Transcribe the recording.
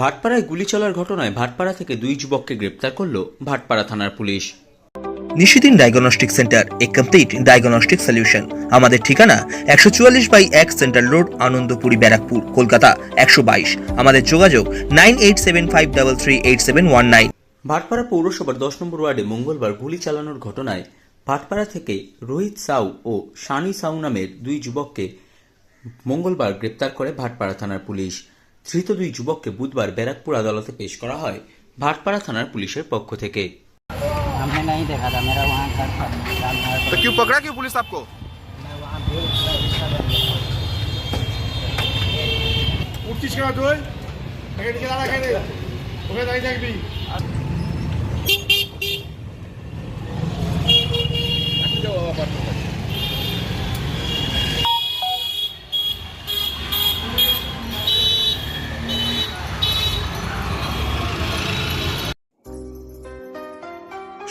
ভাটপাড়ায় গুলি চলার ঘটনায় ভাটপাড়া থেকে দুই যুবককে গ্রেপ্তার করল ভাটপাড়া থানার পুলিশ। নিশিদিন ডায়াগনস্টিক সেন্টার এ কমপ্লিট ডায়াগনস্টিক সলিউশন আমাদের ঠিকানা একশো চুয়াল্লিশ বাই এক সেন্ট্রাল রোড আনন্দপুরি ব্যারাকপুর কলকাতা একশো বাইশ। আমাদের যোগাযোগ nine eight seven five double three eight seven one nine. Bhatpara পৌরসভার দশ নম্বর ওয়ার্ডে মঙ্গলবার গুলি চালানোর ঘটনায় ভাটপাড়া থেকে রোহিত সাউ ও শানি সাউ নামের দুই যুবককে মঙ্গলবার গ্রেপ্তার করে ভাটপাড়া থানার পুলিশ। ধৃত দুই যুবককে বুধবার ব্যারাকপুর আদালতে পেশ করা হয় ভাটপাড়া থানার পুলিশের পক্ষ থেকে हमने नहीं देखा था मेरा वहाँ घर था राम नगर तो क्यों पकड़ा क्यों पुलिस आपको मैं वहाँ भीड़ रिक्शा कर गया উঠছিস কেন তুই এখানে